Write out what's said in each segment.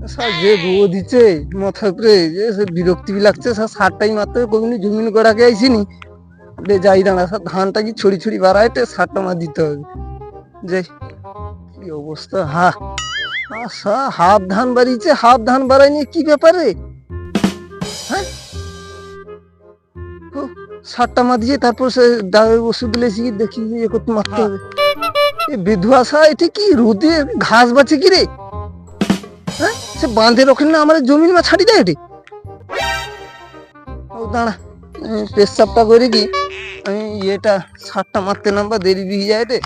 Sir যে রোদ দিচ্ছে মাথা করে যে বিরক্তি লাগছে স্যার সারটাই মারতে কমিনি জমিন গোড়াকে আইসিনি? বে যাই দাঁড়া স্যার ধানটা কি ছড়ি ছড়ি বাড়াইতে সারটা মার দিতে হবে। যাই কি অবস্থা হা। আচ্ছা হাফ ধান বাড়িয়েছে হাফ ধান বাড়ায়নি কি ব্যাপারে? হ্যাঁ? সারটা মার দিয়ে তারপর সে ওষুধ লেছি দেখি করতে মারতে হবে। এ বিধুয়া সা এটা কি রোদে ঘাস বাঁচে কি রে? হ্যাঁ সে বাঁধে ওখানে না আমার জমিন মা ছাড়ি দেয় এটি। ও, দাঁড়া পেশাবটা করে কি? আমি ইয়েটা, সারটা মারতে নামবা দেরি দিয়ে যায় রে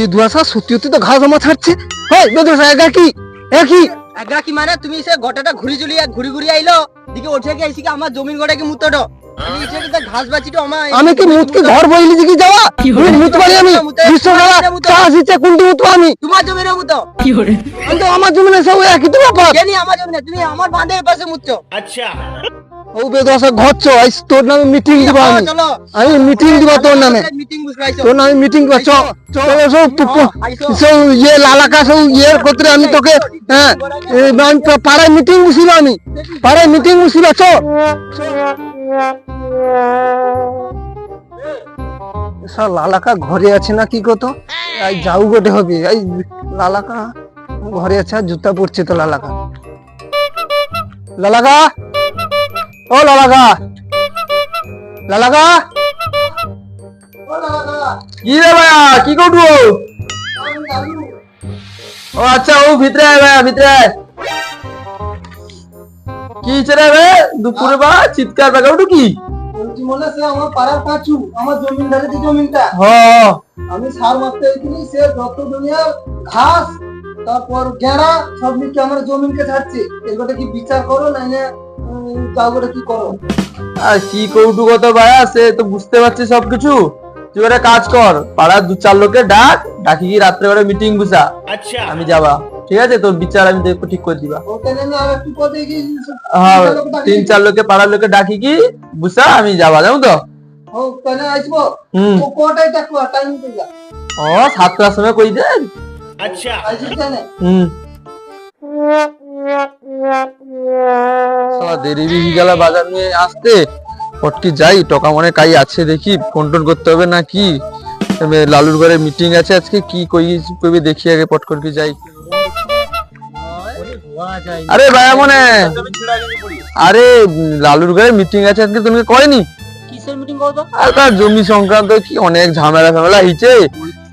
বিধুয়া সা সত্যি সত্যি তো ঘা জমা ছাড়ছে। হয় বিধুয়া সা কি? একই এগা মানে? তুমি সে গোটাটা ঘুরি চুলি ঘুরি ঘুরি আইলো। দিকে ওঠে কি আমার জমিন গোটাকে মুতটো আমি কি মুতকে ঘর বইলি দিকে যাওয়া? মুত মুত পারি আমি কোনটি মুত আমি? তোমার জমিনের মুতো। কিন্তু আমার জমিনে সব একই তো ব্যাপার। জানি আমার জমিনে? তুমি আমার বাঁধের পাশে মুতছো। ও বেদুয়া সা ঘর আইস তোর নামে মিটিং দিব আমি। আমি মিটিং দিব তোর নামে। তোর নামে মিটিং দিব চ চলো সব সব ইয়ে লালাকা সব ইয়ে করতে আমি তোকে হ্যাঁ এই পাড়ায় মিটিং বসিব আমি। পাড়ায় মিটিং বসিব চ। লালাকা ঘরে আছে না কি কত এই যাও গোটে হবে। এই লালাকা, ঘরে আছে জুতা পড়ছে তো লালাকা। লালাকা! ও লালাকা! লালাকা! কি রে ভাইয়া? কি করব ও আচ্ছা ও ভিতরে আয় ভাইয়া, ভিতরে আয়। কি হয়েছে রে দুপুরে বা চিৎকার কি? বলছি মনে সে আমার পাড়ার কাছু আমার জমিনদারে যে জমিনটা। হ। আমি সার মারতে সে যত দুনিয়ার ঘাস তারপর সব মিকে আমার জমিনকে ছাড়ছে? এগুলোটা কি বিচার করো না কাউকে কি করো? আর কি কৌটু কত ভাইয়া সে তো বুঝতে পারছি সবকিছু। তুই একটা কাজ কর পাড়ার দু চার লোকে ডাক ডাকি রাত্রে বেলা মিটিং বুঝা আচ্ছা। আমি যাবা। ঠিক আছে? তোর বিচার আমি দেখব ঠিক করে দিবা। হ্যাঁ তিন চার লোকে পাড়ার লোকে ডাকি কি? বুঝা আমি যাবা জানো তো? ও সাতটার সময় কই দে? হুম। সালা দেরি হয়ে গেল বাজার নিয়ে আসতে। পটকি যাই টকা মনে কাই আছে দেখি ফোন টোন করতে হবে না কি? লালুর ঘরে মিটিং আছে আজকে কি কই কইবে দেখি আগে পট করে কি যাই। আরে ভাইয়া মনে আরে লালুর ঘরে মিটিং আছে আজকে তুমি করছ আর তার জমি সংক্রান্ত কি অনেক ঝামেলা ঝামেলা হইছে?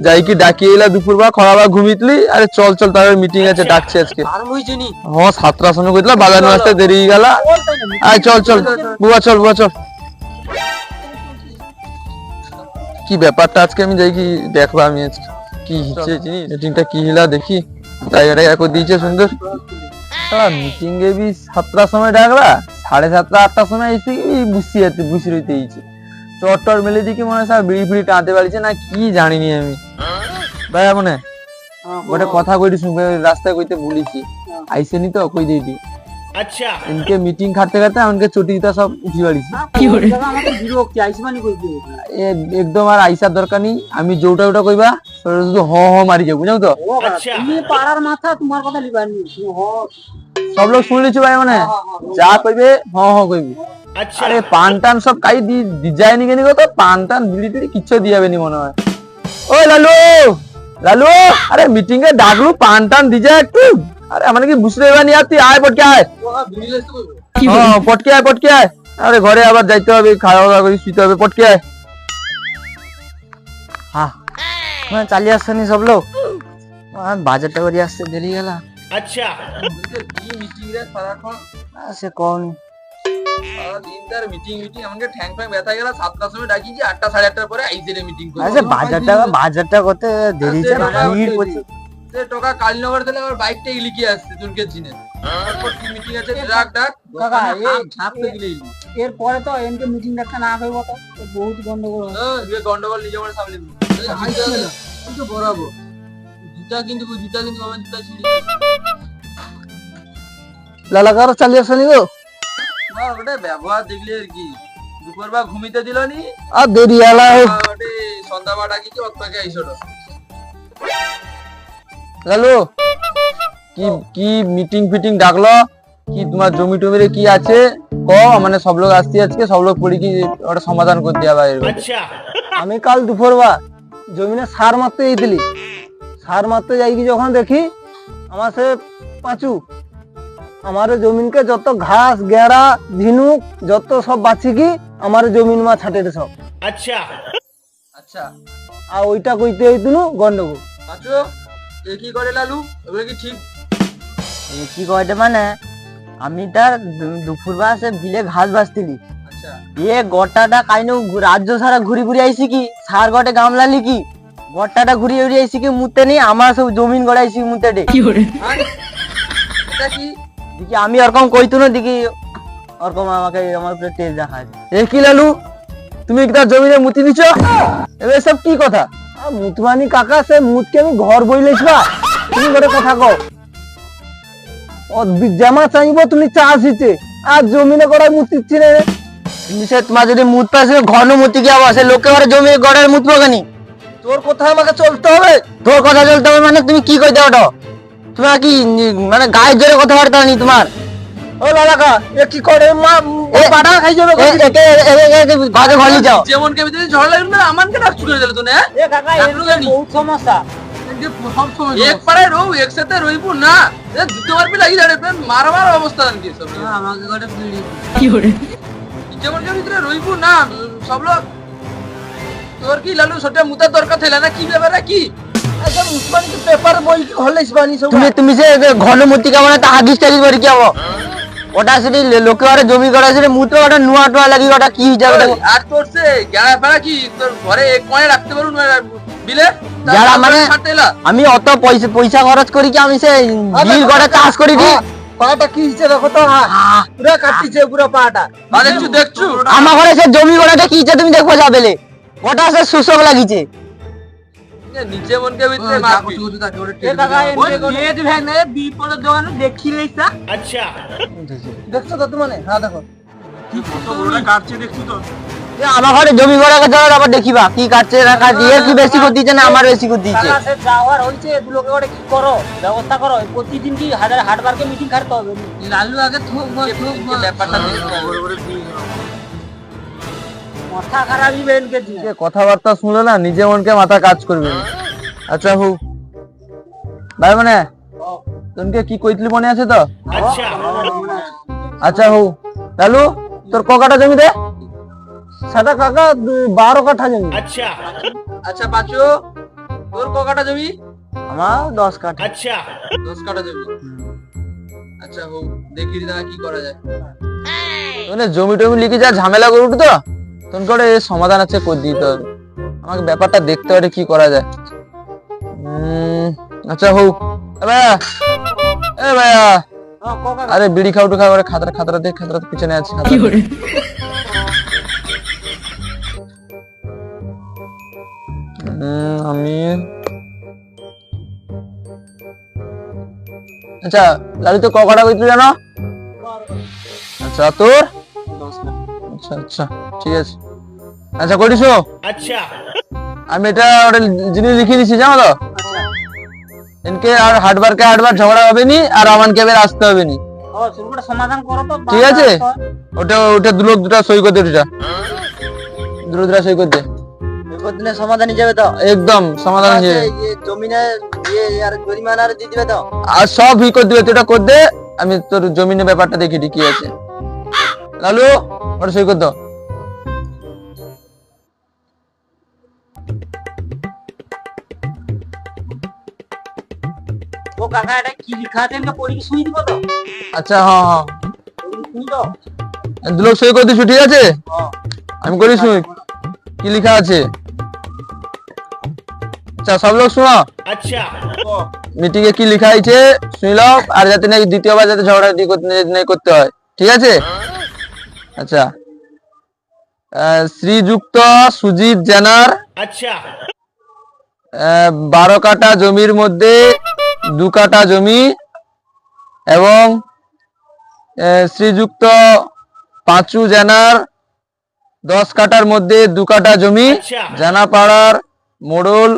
যাই কি ডাকিয়ে এলা দুপুর বা খরা বা ঘুমিতলি আরে চল চল তার মিটিং আছে ডাকছে আজকে। হ্যাঁ সাতটার সময় কইতলা বাজার আসতে দেরি গেল। আয় চল চল বুয়া চল বুয়া চল। কি ব্যাপারটা আজকে? আমি যাই কি দেখবা আমি আজকে। কি হিচ্ছে জিনিস? মিটিংটা কি হিলা দেখি। জায়গাটা এক দিয়েছে সুন্দর। মিটিং এ বি সাতটার সময় ডাকলা সাড়ে সাতটা আটটার সময় এসে কি বুসি যেতে বুসি রইতে এইছে চট টর মেলে দেখি মনে হয় বিড়ি ফিড়ি টানতে পারছে না কি জানিনি আমি। ভাই মনে ওটা কথা কইটি শুনবে রাস্তায় কইতে ভুলিছি আইসেনি তো কই দিয়ে দি? আচ্ছা। ইনকে মিটিং খাটতে খাটতে আমাকে চটি দিতা সব উঠি বাড়িছি। আমাকে বিরক্তি আইসি কইতে এ- একদম আর আইসার দরকার নেই। আমি যেটা ওটা কইবা শুধু হ হ মারি যাব বুঝাও তো? তুমি পাড়ার মাথা তোমার কথা লিবার সব লোক শুনে লিছু ভাই মানে? যা কইবে হ হ কইবে। আরে পান টান সব কাই দি কেনি তো পান টান বিড়ি টিড়ি কিচ্ছু দিয়াবে নি মনে হয়। ওই লালু! লালু! আরে মিটিং এ ডাকলু পান টান দি যা একটু। আরে আমার কি বুঝতে এবার নিয়ে তুই আয় পটকে আয়। পটকে আয় পটকে আয়। আরে ঘরে আবার যাইতে হবে খাওয়া দাওয়া করে শুইতে হবে পটকে আয়। মানে চালিয়ে আসছেনি সব লোক? বাজারটা করে আসতে দেরি গেল আচ্ছা। মিটিং সে কোন? মিটিং মিটিং ঠ্যাং ব্যথা গেল সাতটার সময় ডাকি আটটা সাড়ে আটটার পরে মিটিং আচ্ছা বাজারটা বাজারটা করতে দেরি টোকা কালীনগর থেকে বাইকটা লিখে আসছে তারপর কি মিটিং আছে? ডাক ডাক। কাকা, এই- এরপরে তো এনকে মিটিং ডাকতে না তো তো বহুত গন্ডগোল হবে। গন্ডগোল নিজে মনে সামলে নিবি। কি। কি মিটিং ফিটিং ডাকলো? কি তোমার জমি টমির কি আছে? ক মানে সব লোক আসছি আজকে সব লোক পড়ি কি ওটা সমাধান করতে হবে আচ্ছা। আমি কাল দুপুর বা জমিনে সার মারতে যাইଥିଲି সার মারতে যাইকি যখন দেখি আমার সে পাঁচু আমার জমিনকে যত ঘাস গেরা ঝিনুক যত সব বাছিকি আমার জমিন মা ছাটেটে সব। আচ্ছা। আচ্ছা। আর ওইটা কইতে হইতুনু গন্ডগোল। পাঁচু এ কি করে লালু? এগুলো কি ঠিক? এ কি করে মানে? আমি তার দুপুরবেলা সে বিলে ঘাস বাঁচতিলি। এ গটাটা কাইনো রাজ্য সারা ঘুরি ঘুরি আইছি কি? সার গটে গামলালি কি? গটাটা ঘুরি ঘুরি আইছি কি মুতে নেই আমার সব জমিন গড়াইছি মুতে ডে দেখি আমি ওরকম কইতু না দেখি ওরকম আমাকে আমার উপরে তেল দেখায়। এ কি লালু? তুমি তার জমিনে মুতি দিছ এবার সব কি কথা? মুতমানি কাকা সে মুতকে আমি ঘর বইলেছ বা? তুমি করে কথা কও। জামা চাইব তুমি চা আসিছে আর জমিনে করাই মুতিচ্ছি রে। সে তোমার যদি মুত পাশে ঘন মুতি কি আবার লোকে ঘরে জমি গড়ের মুতবো কেনি তোর কথা আমাকে চলতে হবে? তোর কথা চলতে হবে মানে তুমি কি কইতে ওটো তোমার কি মানে গায়ের জোরে কথাবার্তা নি তোমার? ও লালাকা এ কি করে? মা এ খাই যাবে একে একে- একে ঘরে যাও। যেমন কে ভিতরে ঝড় লাগল না আমানকে ডাক চুকে দিলে তো এ কাকা এর বহুত সমস্যা। এক পাড়ায় রো একসাথে রইব না? এ দুটো বার লাগি দাঁড়ে মারা মারা অবস্থা কি সব আমাকে ঘরে যেমন কে ভিতরে রইব না সব লোক। তোর কি লালু সটা মুতার দরকার ছিল না? কি ব্যাপারে কি? একদম উসমানি কি পেপার বই হলেছ তুমি তুমি যে ঘন মুতি কেমন তা হাগিস টাগিস করে কি হব? ওটা সেটি লোকে ঘরে জমি গড়া সেটি মুতো ওটা নুয়া টুয়া লাগি ওটা কি হিসাবে আর তোর সে গেড়া ফেড়া কি? তোর ঘরে কয়ে রাখতে পারুন বিলে? গেড়া মানে? আমি অত পয়সা পয়সা খরচ করি কি আমি সে বিল চাষ করি হ্যাঁ, মানে দেখছ? ওটা সে শুষক লাগিছে। নিচে মনকে ভিতরে মারবি। এ দেখি আচ্ছা। দেখছ তো তুমি হ্যাঁ, দেখো। দেখছ তো? আমার ঘরে জমি ঘরে ধরো আবার দেখিবা কি কাটছে না কি বেশি করে দিচ্ছে না আমার বেশি করে দিচ্ছে? যাওয়ার কি করো? ব্যবস্থা করো প্রতিদিন কি হাজার মিটিং হবে? লালু আগে ব্যাপারটা কথাবার্তা শুনলো না নিজে মনকে মাথা কাজ করবে। আচ্ছা হু। ভাই মানে তোমাকে কি কইতলি মনে আছে তো? আচ্ছা।, আচ্ছা হু। লালু তোর ককাটা জমি দে? সেটা কাকা বারো কাঠা জমি। আচ্ছা। আচ্ছা পাচু তোর ক কাঠা জমি? আমার দশ কাঠা। আচ্ছা। দশ কাঠা জমি। আচ্ছা হোক দেখি দাদা কি করা যায়। মানে জমি টমি লিখে যা ঝামেলা করে উঠতো তখন করে সমাধান আছে করে দিতে হবে। আমাকে ব্যাপারটা দেখতে হবে কি করা যায়। আচ্ছা হোক। ভাইয়া এ ভাইয়া। আরে বিড়ি খাও টু খাও খাতার খাতার দিয়ে খাতার পিছনে আছে কি করে? হ্যাঁ, আমি আচ্ছা লালু তো কটা কইতে জানো? আচ্ছা তোর? আচ্ছা আচ্ছা ঠিক আছে। আচ্ছা করিসো আচ্ছা। আমি এটা ওটা জিনিস লিখে দিছি জানো তো? এনকে আর হাটবার কে হাটবার ঝগড়া হবে নি আর আমানকে এবার আসতে হবে নি। ঠিক আছে? ওটা ওটা দুলোক দুটা সই করতে ওটা দুলোক দুটা সই করতে সমাধান যাবে তো একদম সমাধান হয়ে যাবে। জমিনে ইয়ে আর জরিমানা দিয়ে দিবে তো? আর সব ই করে দিবে তুই কর দে। আমি তোর জমিনের ব্যাপারটা দেখি কি আছে। লালু ওটা সই কর দাও। ও কাকা এটা কি লেখা আছে? আমি পড়ি শুনি দিব তো? আচ্ছা হ্যাঁ হ্যাঁ। সই করে ঠিক আছে? আমি করিস কি লেখা আছে? আচ্ছা সব লোক শুনো। আচ্ছা। মিটিং এ কি লেখা হয়েছে শুনল আর যাতে নাকি দ্বিতীয়বার যাতে ঝগড়া নাই করতে হয়। ঠিক আছে? আচ্ছা। শ্রীযুক্ত সুজিত জেনার আহ, বারো কাটা জমির মধ্যে দু কাটা জমি এবং শ্রীযুক্ত পাঁচু জেনার দশ কাটার মধ্যে দু কাটা জমি জানাপাড়ার মোড়ল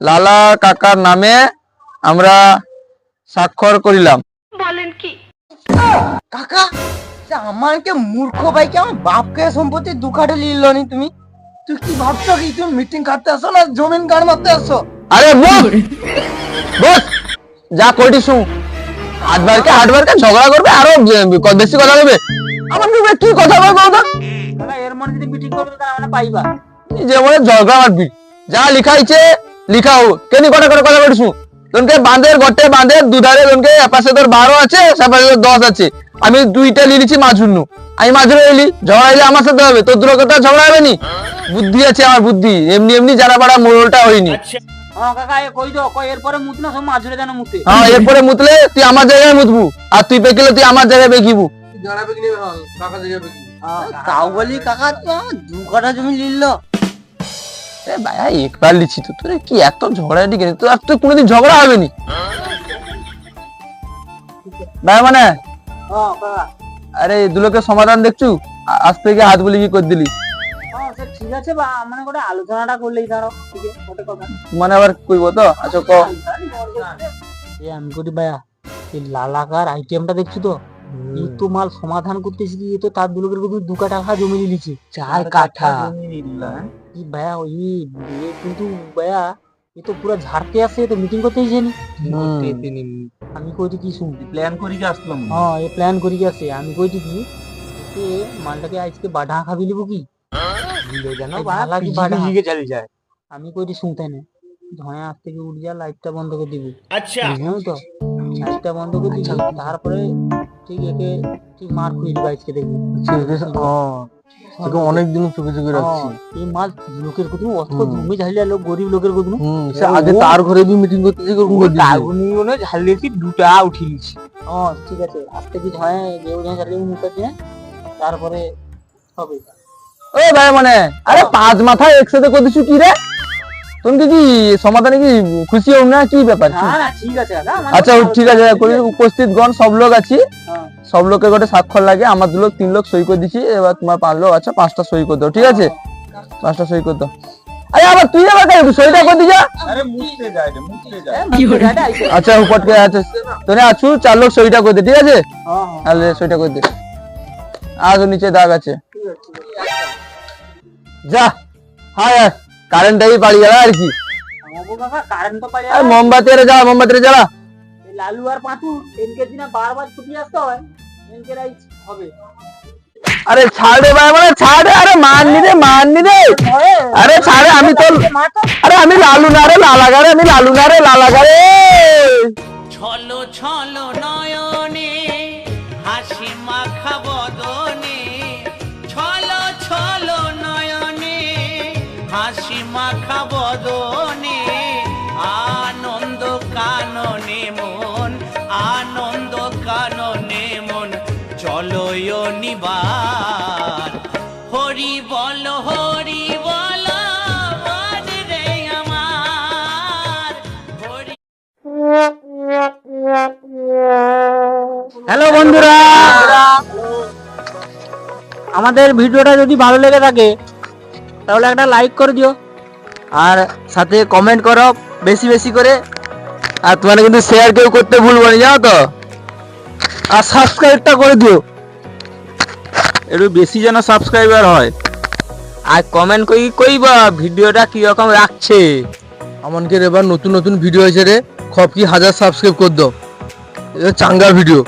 লালা কাকার নামে আমরা স্বাক্ষর করিলাম। বলেন কি? কাকা আমাকে মূর্খ ভাইকে আমার বাপকে সম্পত্তি দু কাঠে লিল নি তুমি? তুই কি ভাবছ কি? তুমি মিটিং কাটতে আসো না জমিন গান মারতে আসো? আরে বস! বস! যা কইটি শুন। হাটবারকে হাটবারকে ঝগড়া করবে আরও বেশি কথা বলবে। আমার কি কি কথা বলব কাকা এর মনে যদি মিটিং করবে তাহলে পাইবা। যে বলে ঝগড়া মারবি। যা লিখা হয়েছে লিখাও। কেনি কটা করে কথা বলিস তোনকে বাঁধের গটে বাঁধের দুধারে তোনকে এপাশে তোর বারো আছে সেপাশে তোর দশ আছে। আমি দুইটা লিখেছি মাঝুন্নু আমি মাঝুরে এলি ঝগড়া এলে আমার সাথে হবে। তোর দুটো কথা ঝগড়া হবে নি? বুদ্ধি আছে আমার বুদ্ধি। এমনি এমনি যারা পাড়া মোড়লটা হয়নি হ্যাঁ কাকা এ কই দাও কই এরপরে মুত না সব মাঝুরে যেন মুতে। হ্যাঁ এরপরে মুতলে তুই আমার জায়গায় মুতবু। আর তুই পেকিলে তুই আমার জায়গায় বেকিবু। জানাবে কি নেবে কাকা জায়গাবে কি তাও বলি কাকা দু কাঠা জমি লিল এ ভাই একবার লিছি তো তোর কি এত ঝগড়া তোর আর তো কোনোদিন ঝগড়া হবে নি? ভাই মানে? আরে দুলোকে সমাধান দেখছু? আজ থেকে হাত বলি কি করে দিলি? হ্যাঁ ঠিক আছে বা মানে আলোচনাটা করলেই ধরো মানে আবার কইব তো? আচ্ছা ক? আমি করি ভাইয়া এই লালাকার আইটেমটা দেখছি তো? তো মাল সমাধান করতেছি কি তো তার দুলোকের কিন্তু দু কাঠা জমি নিয়েছি চার কাঠা। কি ভাইয়া ওই এ কিন্তু ভাইয়া এ তো পুরো ঝাড়তে আসছে তো মিটিং করতে এসেনি আমি কইটি কি শুন। প্ল্যান করি কি আসলাম? হ্যাঁ এ প্ল্যান করি কি গেছে আমি কইটি কি এ মালটাকে আজকে বাধা খাবি লিবো কি? আমি কইটি শুনতে না। ধোঁয়া আজ থেকে উঠ যা লাইটটা বন্ধ করে দিবি। আচ্ছা। তো? বন্ধ করে দিবি তারপরে ঠিক একে ঠিক মার খুঁজে আজকে দেখবি অনেক দিন চোখে চোখে রাখছি। হ্যাঁ, এই মাল লোকের অত জমি ঝালিয়া লোক গরিব লোকের হুম সে আগে তার ঘরে বি মিটিং করতে যে দিয়েছে ঝালিয়েছি দুটা উঠিয়েছি ও ঠিক আছে আজ থেকে ধোঁয়া গেউ ধোঁয়া ঝালিয়ে মুখে দিয়ে তারপরে হবে। ও ভাই মানে আরে পাঁচ মাথা একসাথে করে দিছু কি রে? তুমি কি সমাধানে কি খুশি হও না কি ব্যাপার? কি? না না ঠিক আছে দাদা আমার আচ্ছা ঠিক আছে করি উপস্থিত গণ সব লোক আছি। হ্যাঁ। সব লোকের গোটে স্বাক্ষর লাগে আমার দু লোক তিন লোক সই করে দিছি এবার তোমার পাঁচ লোক আছে পাঁচটা সই করে দাও ঠিক আছে? পাঁচটা সই করে দাও। আরে আবার তুই আবার কেন সইটা করে দিছা আরে মুছতে যায় রে মুছতে যায়। দাদা আইসো। আচ্ছা উপর কে আছে। আছু চার লোক সইটা করে দে ঠিক আছে? হ্যাঁ হ্যাঁ। তাহলে সইটা করে দে। আজ নিচে দাগ আছে। যা হ্যাঁ। কারেন্টটাই বাড়ি গেল আর কি? মোমবাতি রে জ্বালা মোমবাতি রে জ্বালা লালু আর পাঁচু এনকে দিনে বারবার ছুটি আসতে হয় এনকে হবে। আরে ছাড় ভাই মানে ছাড় আরে মারনি রে মারনি রে আরে ছাড় আমি তো আরে আমি লালু না রে লালাগা রে আমি লালু না রে লালাগা রে। ছলো ছলো নয়নে হাসি মাখা বদনে আনন্দ কাননে মন আনন্দ কাননে মন চলয় নিবার হরি বল হরি বল রে আমার। হরি হ্যালো বন্ধুরা। আমাদের ভিডিওটা যদি ভালো লেগে থাকে তাহলে একটা লাইক করে দিও। আর সাথে কমেন্ট করো বেশি বেশি করে। আর তোমার কিন্তু শেয়ার কেউ করতে ভুলবো না জানো তো? আর সাবস্ক্রাইবটা করে দিও। একটু বেশি যেন সাবস্ক্রাইবার হয়। আর কমেন্ট করি কইবা ভিডিওটা কি রকম রাখছে? আমানকে এবার নতুন নতুন ভিডিও হয়েছে রে। খপ কি হাজার সাবস্ক্রাইব কর দাও। চাঙ্গা ভিডিও